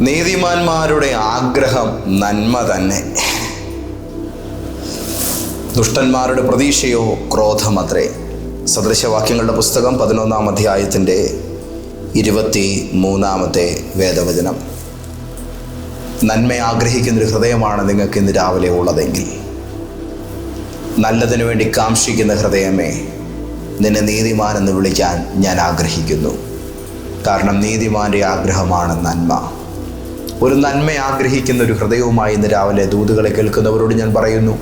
നീതിമാന്മാരുടെ ആഗ്രഹം നന്മ തന്നെ. ദുഷ്ടന്മാരുടെ പ്രതീക്ഷയോ ക്രോധമത്രേ സദൃശവാക്യങ്ങളുടെ പുസ്തകം പതിനൊന്നാം അധ്യായത്തിന്റെ ഇരുപത്തി മൂന്നാമത്തെ വേദവചനം. നന്മ ആഗ്രഹിക്കുന്നൊരു ഹൃദയമാണ് നിങ്ങൾക്ക് ഇന്ന് രാവിലെ ഉള്ളതെങ്കിൽ. നല്ലതിനു വേണ്ടി കാംക്ഷിക്കുന്ന ഹൃദയമേ നിന്നെ നീതിമാൻ എന്ന് വിളിക്കാൻ ഞാൻ ആഗ്രഹിക്കുന്നു. കാരണം നീതിമാന്റെ ആഗ്രഹമാണ് നന്മ. ഒരു നന്മ ആഗ്രഹിക്കുന്ന ഒരു ഹൃദയവുമായി ഇന്ന് രാവിലെ ദൂതുകളെ കേൾക്കുന്നവരോട് ഞാൻ പറയുന്നു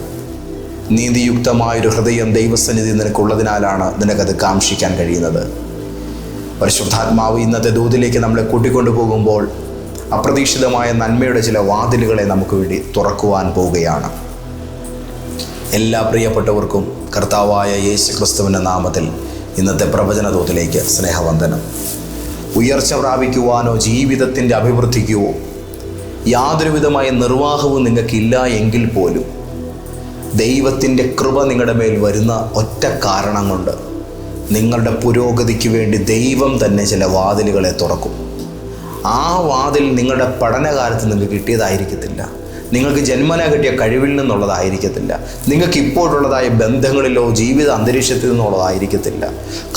നീതിയുക്തമായൊരു ഹൃദയം ദൈവസന്നിധി നിനക്കുള്ളതിനാലാണ് നിനക്കത് കാംക്ഷിക്കാൻ കഴിയുന്നത്. പരിശുദ്ധാത്മാവ് ഇന്നത്തെ ദൂതിലേക്ക് നമ്മളെ കൂട്ടിക്കൊണ്ടു പോകുമ്പോൾ അപ്രതീക്ഷിതമായ നന്മയുടെ ചില വാതിലുകളെ നമുക്ക് വേണ്ടി തുറക്കുവാൻ പോവുകയാണ്. എല്ലാ പ്രിയപ്പെട്ടവർക്കും കർത്താവായ യേശു ക്രിസ്തുവിന്റെ നാമത്തിൽ ഇന്നത്തെ പ്രവചന ദൂതിലേക്ക് സ്നേഹവന്ദനം. ഉയർച്ച പ്രാപിക്കുവാനോ ജീവിതത്തിന്റെ അഭിവൃദ്ധിക്കോ യാതൊരുവിധമായ നിർവാഹവും നിങ്ങൾക്കില്ല എങ്കിൽ പോലും ദൈവത്തിന്റെ കൃപ നിങ്ങളുടെ മേൽ വരുന്ന ഒറ്റ കാരണം കൊണ്ട് നിങ്ങളുടെ പുരോഗതിക്ക് വേണ്ടി ദൈവം തന്നെ ചില വാതിലുകളെ തുറക്കും. ആ വാതിൽ നിങ്ങളുടെ പഠനകാലത്ത് നിങ്ങൾക്ക് കിട്ടിയതായിരിക്കത്തില്ല. നിങ്ങൾക്ക് ജന്മന കിട്ടിയ കഴിവിൽ നിന്നുള്ളതായിരിക്കത്തില്ല. നിങ്ങൾക്ക് ഇപ്പോഴുള്ളതായ ബന്ധങ്ങളിലോ ജീവിത അന്തരീക്ഷത്തിൽ നിന്നുള്ളതായിരിക്കത്തില്ല.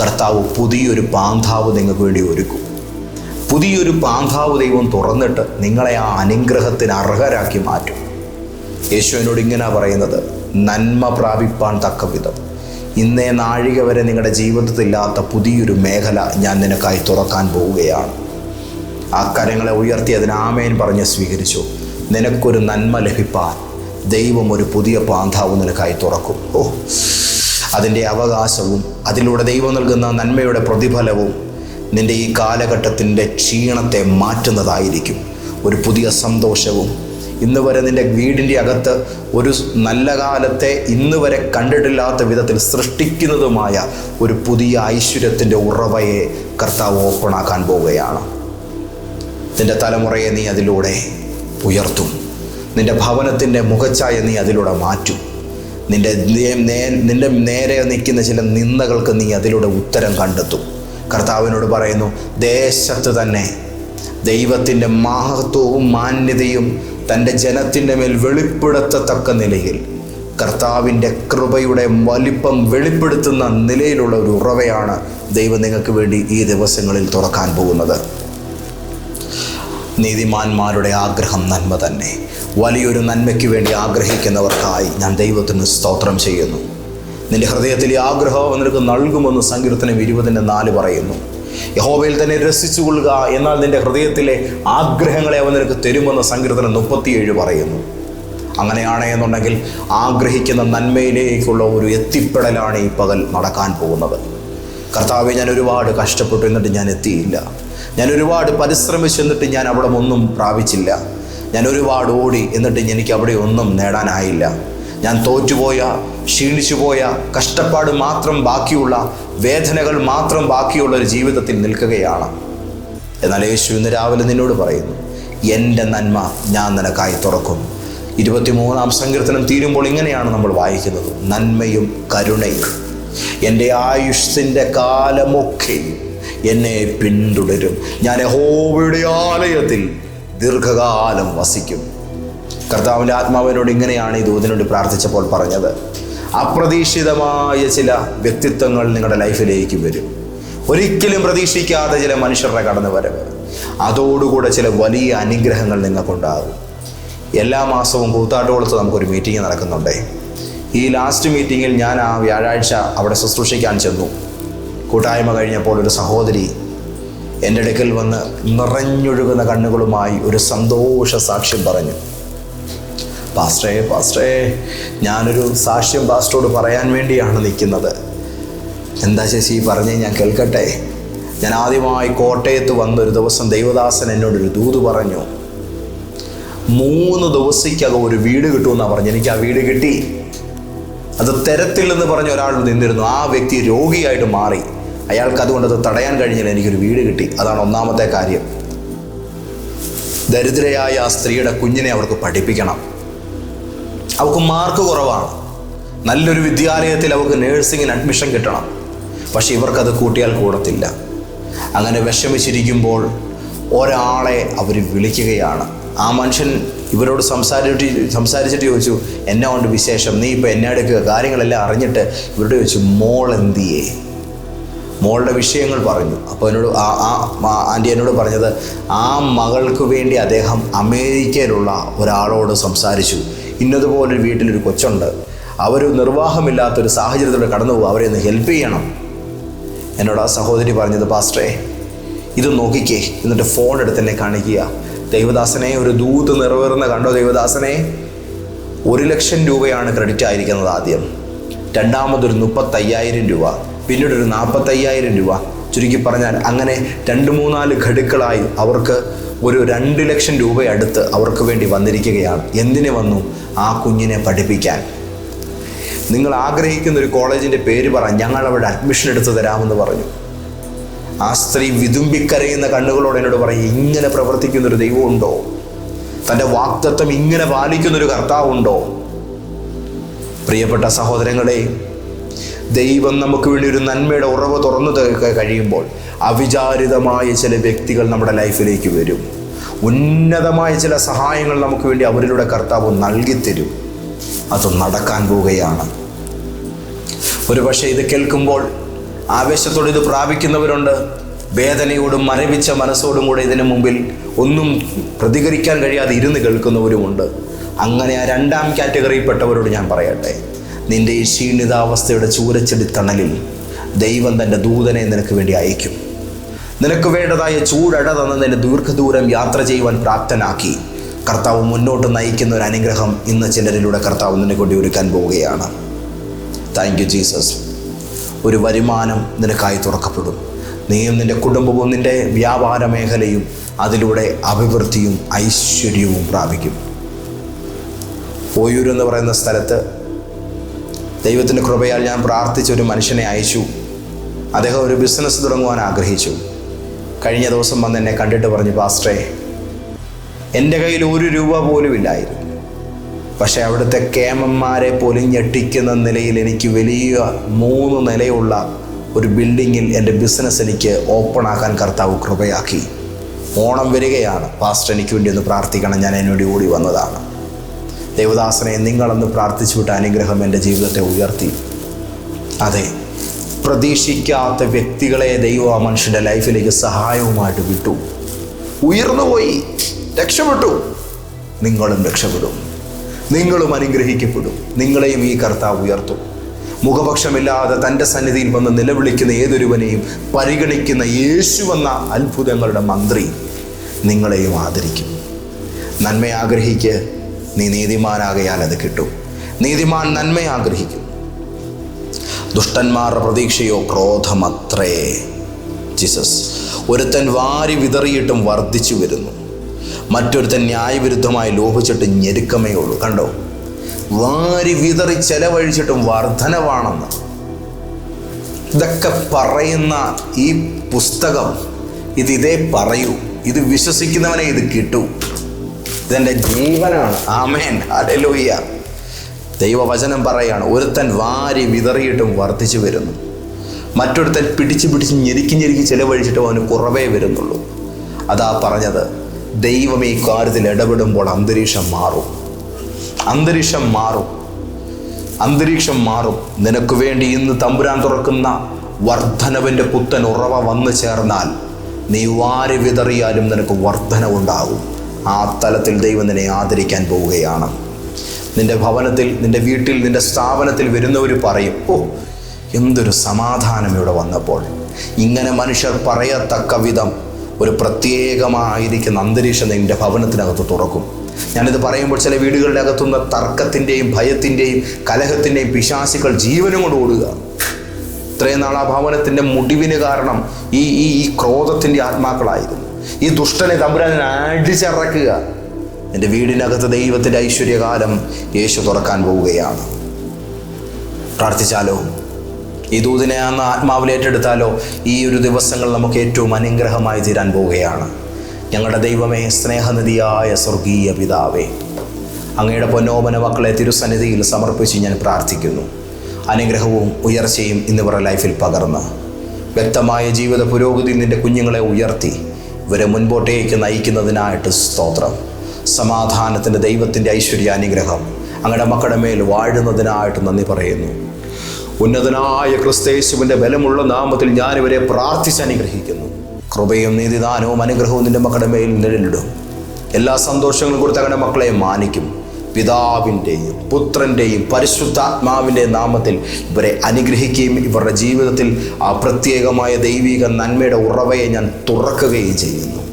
കർത്താവ് പുതിയൊരു പാന്താവ് നിങ്ങൾക്ക് വേണ്ടി ഒരുക്കും. പുതിയൊരു പാന്താവ് ദൈവം തുറന്നിട്ട് നിങ്ങളെ ആ അനുഗ്രഹത്തിന് അർഹരാക്കി മാറ്റും. യേശുവിനോട് ഇങ്ങനെ പറയുന്നത് നന്മ പ്രാപിപ്പാൻ തക്ക വിധം. ഇന്നേ നാഴിക വരെ നിങ്ങളുടെ ജീവിതത്തിലില്ലാത്ത പുതിയൊരു മേഖല ഞാൻ നിനക്കായി തുറക്കാൻ പോവുകയാണ്. ആ കരങ്ങളെ ഉയർത്തി അതിനാമേൻ പറഞ്ഞ് സ്വീകരിച്ചു. നിനക്കൊരു നന്മ ലഭിപ്പാൻ ദൈവം ഒരു പുതിയ പാന്താവ് നിനക്കായി തുറക്കും. ഓ അതിന്റെ അവകാശവും അതിലൂടെ ദൈവം നൽകുന്ന നന്മയുടെ പ്രതിഫലവും നിന്റെ ഈ കാലഘട്ടത്തിന്റെ ക്ഷീണത്തെ മാറ്റുന്നതായിരിക്കും. ഒരു പുതിയ സന്തോഷവും. ഇന്ന് വരെ നിന്റെ വീടിന്റെ അകത്ത് ഒരു നല്ല കാലത്തെ ഇന്ന് വരെ കണ്ടിട്ടില്ലാത്ത വിധത്തിൽ സൃഷ്ടിക്കുന്നതുമായ ഒരു പുതിയ ഐശ്വര്യത്തിന്റെ ഉറവയെ കർത്താവ് ഓപ്പണാക്കാൻ പോവുകയാണ്. നിന്റെ തലമുറയെ നീ അതിലൂടെ ഉയർത്തും. നിന്റെ ഭവനത്തിന്റെ മുഖച്ഛായ നീ അതിലൂടെ മാറ്റും. നിന്റെ നേ- നേ- നിന്റെ നേരെ നിൽക്കുന്ന ചില നിന്ദകൾക്ക് നീ അതിലൂടെ ഉത്തരം കണ്ടെത്തും. കർത്താവിനോട് പറയുന്നു ദേശത്ത് തന്നെ ദൈവത്തിന്റെ മഹത്വവും മാന്യതയും തന്റെ ജനത്തിന്റെ മേൽ വെളിപ്പെടുത്തത്തക്ക നിലയിൽ കർത്താവിന്റെ കൃപയുടെ വലിപ്പം വെളിപ്പെടുത്തുന്ന നിലയിലുള്ള ഒരു ഉറവയാണ് ദൈവം നിങ്ങൾക്ക് വേണ്ടി ഈ ദിവസങ്ങളിൽ തുറക്കാൻ പോകുന്നത്. നീതിമാന്മാരുടെ ആഗ്രഹം നന്മ തന്നെ. വലിയൊരു നന്മയ്ക്ക് വേണ്ടി ആഗ്രഹിക്കുന്നവർക്കായി ഞാൻ ദൈവത്തിന് സ്തോത്രം ചെയ്യുന്നു. നിന്റെ ഹൃദയത്തിൽ ഈ ആഗ്രഹം നിനക്ക് നൽകുമെന്ന് സങ്കീർത്തനം ഇരുപതിന്റെ നാല് പറയുന്നു. യഹോബയിൽ തന്നെ രസിച്ചുകൊള്ളുക എന്നാൽ നിന്റെ ഹൃദയത്തിലെ ആഗ്രഹങ്ങളെ അവൻ നിനക്ക് തരുമെന്ന് സങ്കീർത്തനം മുപ്പത്തിയേഴ് പറയുന്നു. അങ്ങനെയാണ് എന്നുണ്ടെങ്കിൽ ആഗ്രഹിക്കുന്ന നന്മയിലേക്കുള്ള ഒരു എത്തിപ്പെടലാണ് ഈ പകൽ നടക്കാൻ പോകുന്നത്. കർത്താവെ ഞാൻ ഒരുപാട് കഷ്ടപ്പെട്ടു എന്നിട്ട് ഞാൻ എത്തിയില്ല. ഞാൻ ഒരുപാട് പരിശ്രമിച്ചു എന്നിട്ട് ഞാൻ അവിടെ ഒന്നും പ്രാപിച്ചില്ല. ഞാൻ ഒരുപാട് ഓടി എന്നിട്ട് എനിക്ക് അവിടെ ഒന്നും നേടാനായില്ല. ഞാൻ തോറ്റുപോയ ക്ഷീണിച്ചു പോയ കഷ്ടപ്പാട് മാത്രം ബാക്കിയുള്ള വേദനകൾ മാത്രം ബാക്കിയുള്ള ഒരു ജീവിതത്തിൽ നിൽക്കുകയാണ്. എന്നാൽ യേശു ഇന്ന് രാവിലെ നിന്നോട് പറയുന്നു എന്റെ നന്മ ഞാൻ നിനക്കായി തുറക്കും. ഇരുപത്തിമൂന്നാം സങ്കീർത്തനം തീരുമ്പോൾ ഇങ്ങനെയാണ് നമ്മൾ വായിക്കുന്നത് നന്മയും കരുണയും എന്റെ ആയുഷിന്റെ കാലമൊക്കെ എന്നെ പിന്തുടരും. ഞാൻ യഹോവയുടെ ആലയത്തിൽ ദീർഘകാലം വസിക്കും. കർത്താവിന്റെ ആത്മാവിനോട് ഇങ്ങനെയാണ് ഈ ദൂതനോട് പ്രാർത്ഥിച്ചപ്പോൾ പറഞ്ഞത് അപ്രതീക്ഷിതമായ ചില വ്യക്തിത്വങ്ങൾ നിങ്ങളുടെ ലൈഫിലേക്ക് വരും. ഒരിക്കലും പ്രതീക്ഷിക്കാതെ ചില മനുഷ്യരുടെ കടന്നു വരവ് അതോടുകൂടെ ചില വലിയ അനുഗ്രഹങ്ങൾ നിങ്ങൾക്കുണ്ടാകും. എല്ലാ മാസവും കൂത്താട്ടുകുളത്ത് നമുക്കൊരു മീറ്റിംഗ് നടക്കുന്നുണ്ടേ. ഈ ലാസ്റ്റ് മീറ്റിങ്ങിൽ ഞാൻ ആ വ്യാഴാഴ്ച അവിടെ ശുശ്രൂഷിക്കാൻ ചെന്നു. കൂട്ടായ്മ കഴിഞ്ഞപ്പോൾ ഒരു സഹോദരി എന്റെ അടുക്കൽ വന്ന് നിറഞ്ഞൊഴുകുന്ന കണ്ണുകളുമായി ഒരു സന്തോഷ സാക്ഷ്യം പറഞ്ഞു. പാസ്റ്റേ പാസ്റ്റേ ഞാനൊരു സാക്ഷ്യം പാസ്റ്ററോട് പറയാൻ വേണ്ടിയാണ് നിൽക്കുന്നത്. എന്താ ശശി പറഞ്ഞ് ഞാൻ കേൾക്കട്ടെ? ഞാൻ ആദ്യമായി കോട്ടയത്ത് വന്ന ഒരു ദിവസം ദൈവദാസൻ എന്നോടൊരു ദൂത് പറഞ്ഞു മൂന്ന് ദിവസത്തേക്കകം ഒരു വീട് കിട്ടുമെന്നാണ് പറഞ്ഞു എനിക്ക് ആ വീട് കിട്ടി. അത് തരത്തില്ലെന്ന് പറഞ്ഞ ഒരാൾ നിന്നിരുന്നു. ആ വ്യക്തി രോഗിയായിട്ട് മാറി. അയാൾക്ക് അതുകൊണ്ട് അത് തടയാൻ കഴിഞ്ഞില്ല. എനിക്കൊരു വീട് കിട്ടി. അതാണ് ഒന്നാമത്തെ കാര്യം. ദരിദ്രയായ ആ സ്ത്രീയുടെ കുഞ്ഞിനെ അവർക്ക് പഠിപ്പിക്കണം. അവൾക്ക് മാർക്ക് കുറവാണ്. നല്ലൊരു വിദ്യാലയത്തിൽ അവൾക്ക് നേഴ്സിങ്ങിന് അഡ്മിഷൻ കിട്ടണം. പക്ഷെ ഇവർക്കത് കൂട്ടിയാൽ കൂടത്തില്ല. അങ്ങനെ വിഷമിച്ചിരിക്കുമ്പോൾ ഒരാളെ അവർ വിളിക്കുകയാണ്. ആ മനുഷ്യൻ ഇവരോട് സംസാരിച്ചിട്ട് സംസാരിച്ചിട്ട് ചോദിച്ചു എന്നെ കൊണ്ട് വിശേഷം? നീ ഇപ്പോൾ എന്നെ എടുക്കുക? കാര്യങ്ങളെല്ലാം അറിഞ്ഞിട്ട് ഇവരോട് ചോദിച്ചു മോൾ എന്തിയേ? മോളുടെ വിഷയങ്ങൾ പറഞ്ഞു. അപ്പോൾ എന്നോട് ആ ആ- ആന്റി എന്നോട് പറഞ്ഞത് ആ മകൾക്ക് വേണ്ടി അദ്ദേഹം അമേരിക്കയിലുള്ള ഒരാളോട് സംസാരിച്ചു. ഇന്നതുപോലൊരു വീട്ടിലൊരു കൊച്ചുണ്ട്. അവർ നിർവാഹമില്ലാത്തൊരു സാഹചര്യത്തിലൂടെ കടന്നു പോകും. അവരെ ഒന്ന് ഹെൽപ്പ് ചെയ്യണം. എന്നോട് ആ സഹോദരി പറഞ്ഞത് പാസ്റ്ററേ ഇത് നോക്കിക്കേ. എന്നിട്ട് ഫോൺ എടുത്ത് എന്നെ കാണിക്കുക. ദൈവദാസനെ ഒരു ദൂത് നിറവേറുന്ന കണ്ടോ ദൈവദാസനെ? ഒരു ലക്ഷം രൂപയാണ് ക്രെഡിറ്റ് ആയിരിക്കുന്നത് ആദ്യം. രണ്ടാമതൊരു മുപ്പത്തയ്യായിരം രൂപ. പിന്നീട് ഒരു നാൽപ്പത്തയ്യായിരം രൂപ. ചുരുക്കി പറഞ്ഞാൽ അങ്ങനെ രണ്ട് മൂന്നാൽ ഘടുക്കളായി അവർക്ക് ഒരു രണ്ട് ലക്ഷം രൂപ അടുത്ത് അവർക്ക് വേണ്ടി വന്നിരിക്കുകയാണ്. എന്തിനു വന്നു? ആ കുഞ്ഞിനെ പഠിപ്പിക്കാൻ. നിങ്ങൾ ആഗ്രഹിക്കുന്ന ഒരു കോളേജിന്റെ പേര് പറ ഞങ്ങൾ അവിടെ അഡ്മിഷൻ എടുത്ത് തരാമെന്ന് പറഞ്ഞു. ആ സ്ത്രീ വിതുമ്പിക്കരയുന്ന കണ്ണുകളോട് എന്നോട് പറയും ഇങ്ങനെ പ്രവർത്തിക്കുന്ന ഒരു ദൈവമുണ്ടോ തന്റെ വാക്തത്വം ഇങ്ങനെ പാലിക്കുന്നൊരു കർത്താവുണ്ടോ പ്രിയപ്പെട്ട സഹോദരങ്ങളെ ദൈവം നമുക്ക് വേണ്ടി ഒരു നന്മയുടെ ഉറവ് തുറന്നു കഴിയുമ്പോൾ അവിചാരിതമായ ചില വ്യക്തികൾ നമ്മുടെ ലൈഫിലേക്ക് വരും. ഉന്നതമായ ചില സഹായങ്ങൾ നമുക്ക് വേണ്ടി അവരിലൂടെ കർത്താവ് നൽകിത്തരും അത് നടക്കാൻ പോവുകയാണ്. ഒരു പക്ഷേ ഇത് കേൾക്കുമ്പോൾ ആവേശത്തോടെ ഇത് പ്രാപിക്കുന്നവരുണ്ട്. വേദനയോടും മരവിച്ച മനസ്സോടും കൂടെ ഇതിനു മുമ്പിൽ ഒന്നും പ്രതികരിക്കാൻ കഴിയാതെ ഇരുന്ന് കേൾക്കുന്നവരുമുണ്ട്. അങ്ങനെ ആ രണ്ടാം കാറ്റഗറിയിൽപ്പെട്ടവരോട് ഞാൻ പറയട്ടെ. നിന്റെ ഈ ക്ഷീണിതാവസ്ഥയുടെ ചൂരച്ചെടി തണലിൽ ദൈവം തന്റെ ദൂതനെ നിനക്ക് വേണ്ടി അയക്കും. നിനക്ക് വേണ്ടതായ ചൂടട തന്ന് നിന്നെ ദീർഘദൂരം യാത്ര ചെയ്യുവാൻ പ്രാപ്തനാക്കി. കർത്താവ് മുന്നോട്ട് നയിക്കുന്ന ഒരു അനുഗ്രഹം ഇന്ന് ചിലരിലൂടെ കർത്താവ് നിന്നെ കൊണ്ടി ഒരുക്കാൻ പോവുകയാണ്. താങ്ക് യു ജീസസ് ഒരു വരുമാനം നിനക്കായി തുറക്കപ്പെടും. നീയും നിന്റെ കുടുംബവും നിന്റെ വ്യാപാര മേഖലയും അതിലൂടെ അഭിവൃദ്ധിയും ഐശ്വര്യവും പ്രാപിക്കും. ഓയൂർ എന്ന് പറയുന്ന സ്ഥലത്ത് ദൈവത്തിന്റെ കൃപയാൽ ഞാൻ പ്രാർത്ഥിച്ച ഒരു മനുഷ്യനെ അയച്ചു. അദ്ദേഹം ഒരു ബിസിനസ് തുടങ്ങുവാൻ ആഗ്രഹിച്ചു. കഴിഞ്ഞ ദിവസം വന്ന് എന്നെ കണ്ടിട്ട് പറഞ്ഞു പാസ്റ്ററേ എന്റെ കയ്യിൽ ഒരു രൂപ പോലും ഇല്ലായിരുന്നു. പക്ഷേ അവിടുത്തെ കേമന്മാരെ പോലും ഞെട്ടിക്കുന്ന നിലയിൽ എനിക്ക് വലിയ മൂന്ന് നിലയുള്ള ഒരു ബിൽഡിങ്ങിൽ എന്റെ ബിസിനസ് എനിക്ക് ഓപ്പൺ ആക്കാൻ കർത്താവ് കൃപയാക്കി. ഓണം വരികയാണ്. പാസ്റ്റർ എനിക്ക് വേണ്ടി ഒന്ന് പ്രാർത്ഥിക്കണം. ഞാൻ എന്നോട് ഓടി വന്നതാണ്. ദേവദാസനെ നിങ്ങളെന്ന് പ്രാർത്ഥിച്ചു വിട്ട അനുഗ്രഹം എന്റെ ജീവിതത്തെ ഉയർത്തി. അതെ പ്രതീക്ഷിക്കാത്ത വ്യക്തികളെ ദൈവം ആ മനുഷ്യന്റെ ലൈഫിലേക്ക് സഹായവുമായിട്ട് വിട്ടു. ഉയർന്നുപോയി രക്ഷപ്പെട്ടു. നിങ്ങളും രക്ഷപ്പെടും. നിങ്ങളും അനുഗ്രഹിക്കപ്പെടും. നിങ്ങളെയും ഈ കർത്താവ് ഉയർത്തും. മുഖപക്ഷമില്ലാതെ തന്റെ സന്നിധിയിൽ വന്ന് നിലവിളിക്കുന്ന ഏതൊരുവനെയും പരിഗണിക്കുന്ന യേശുവെന്ന അത്ഭുതങ്ങളുടെ മന്ത്രി നിങ്ങളെയും ആദരിക്കും. നന്മ നീ നീതിമാനാകയാൽ അത് കിട്ടും. നീതിമാൻ നന്മ ആഗ്രഹിക്കും. ദുഷ്ടന്മാരുടെ പ്രതീക്ഷയോ ക്രോധമത്രേ. ജീസസ് ഒരുത്തൻ വാരി വിതറിയിട്ടും വർദ്ധിച്ചു വരുന്നു. മറ്റൊരുത്തൻ ന്യായവിരുദ്ധമായി ലോഹിച്ചിട്ട് ഞെരുക്കമേ ഉള്ളൂ. കണ്ടോ? വാരി വിതറി ചെലവഴിച്ചിട്ടും വർധനവാണെന്ന്. ഇതൊക്കെ പറയുന്ന ഈ പുസ്തകം ഇത് ഇതേ പറയൂ. ഇത് വിശ്വസിക്കുന്നവനെ ഇത് കിട്ടൂ. ഇതെന്റെ ജീവനാണ്. ആമേൻ. അലലോയ്യ ദൈവവചനം പറയാണ് ഒരുത്തൻ വാരി വിതറിയിട്ടും വർദ്ധിച്ചു വരുന്നു. മറ്റൊരുത്തൻ പിടിച്ച് പിടിച്ച് ഞെരുക്കി ഞെരുക്കി ചിലവഴിച്ചിട്ടും അവന് കുറവേ വരുന്നുള്ളൂ. അതാ പറഞ്ഞത് ദൈവം ഈ കാര്യത്തിൽ ഇടപെടുമ്പോൾ അന്തരീക്ഷം മാറും. അന്തരീക്ഷം മാറും. അന്തരീക്ഷം മാറും. നിനക്ക് വേണ്ടി ഇന്ന് തമ്പുരാൻ തുറക്കുന്ന വർധനവിന്റെ പുത്തൻ ഉറവ വന്നു ചേർന്നാൽ നീ വാരി വിതറിയാലും നിനക്ക് വർധനവുണ്ടാകും ആ തലത്തിൽ ദൈവം നിന്നെ ആദരിക്കാൻ പോവുകയാണ്. നിന്റെ ഭവനത്തിൽ നിന്റെ വീട്ടിൽ നിന്റെ സ്ഥാപനത്തിൽ വരുന്നവർ പറയും ഓ എന്തൊരു സമാധാനം ഇവിടെ വന്നപ്പോൾ. ഇങ്ങനെ മനുഷ്യർ പറയത്തക്ക വിധം ഒരു പ്രത്യേകമായിരിക്കുന്ന അന്തരീക്ഷം നിന്റെ ഭവനത്തിനകത്ത് തുറക്കും. ഞാനിത് പറയുമ്പോൾ ചില വീടുകളുടെ അകത്തുനിന്ന് തർക്കത്തിന്റെയും ഭയത്തിന്റെയും കലഹത്തിന്റെയും പിശാസികൾ ജീവനും കൊണ്ട് ഓടുക. ഇത്രയും നാൾ ആ ഭവനത്തിന്റെ മുടിവിന് കാരണം ഈ ഈ ഈ ക്രോധത്തിന്റെ ആത്മാക്കളായിരുന്നു. ഈ ദുഷ്ടനെ തമ്പുരാൻ അടിച്ചിറക്കുക. എന്റെ വീടിനകത്ത് ദൈവത്തിന്റെ ഐശ്വര്യകാലം യേശു തുറക്കാൻ പോവുകയാണ്. പ്രാർത്ഥിച്ചാലോ? ഈ ദൂതിനെ അന്ന് ആത്മാവിൽ ഏറ്റെടുത്താലോ? ഈ ഒരു ദിവസങ്ങൾ നമുക്ക് ഏറ്റവും അനുഗ്രഹമായി തീരാൻ പോവുകയാണ്. ഞങ്ങളുടെ ദൈവമേ സ്നേഹനിധിയായ സ്വർഗീയ പിതാവേ അങ്ങയുടെ പൊന്നോപന മക്കളെ തിരുസന്നിധിയിൽ സമർപ്പിച്ച് ഞാൻ പ്രാർത്ഥിക്കുന്നു. അനുഗ്രഹവും ഉയർച്ചയും ഇന്നിവരുടെ ലൈഫിൽ പകർന്ന് വ്യക്തമായ ജീവിത പുരോഗതി നിന്റെ കുഞ്ഞുങ്ങളെ ഉയർത്തി. ഇവരെ മുൻപോട്ടേക്ക് നയിക്കുന്നതിനായിട്ട് സ്തോത്രം. സമാധാനത്തിന്റെ ദൈവത്തിന്റെ ഐശ്വര്യ അനുഗ്രഹം അങ്ങയുടെ മക്കളുടെ മേൽ വാഴുന്നതിനായിട്ട് നന്ദി പറയുന്നു. ഉന്നതനായ ക്രിസ്തേശുവിന്റെ ബലമുള്ള നാമത്തിൽ ഞാൻ പ്രാർത്ഥിച്ച് അനുഗ്രഹിക്കുന്നു. കൃപയും നീതിദാനവും അനുഗ്രഹവും നിന്റെ മക്കളുടെ മേൽ നിഴലിടും. എല്ലാ സന്തോഷങ്ങളും കൊടുത്ത് അങ്ങയുടെ മക്കളെ മാനിക്കും. പിതാവിന്റെയും പുത്രന്റെയും പരിശുദ്ധാത്മാവിന്റെ നാമത്തിൽ ഇവരെ അനുഗ്രഹിക്കുകയും ഇവരുടെ ജീവിതത്തിൽ ആ പ്രത്യേകമായ ദൈവിക നന്മയുടെ ഉറവയെ ഞാൻ തുറക്കുകയും ചെയ്യുന്നു.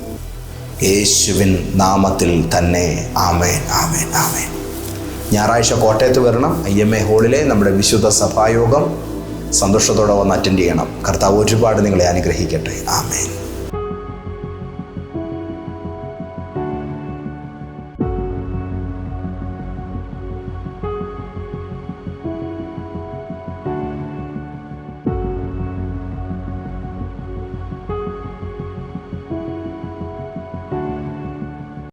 യേശുവിൻ നാമത്തിൽ തന്നെ. ആമേൻ ആമേൻ ആമേൻ. ഞായറാഴ്ച കോട്ടയത്ത് വരണം. ഐ എം എ ഹോളിലെ നമ്മുടെ വിശുദ്ധ സഭായോഗം. സന്തോഷത്തോടെ വന്ന് അറ്റൻഡ് ചെയ്യണം. കർത്താവ് ഒരുപാട് നിങ്ങളെ അനുഗ്രഹിക്കട്ടെ. ആമേൻ.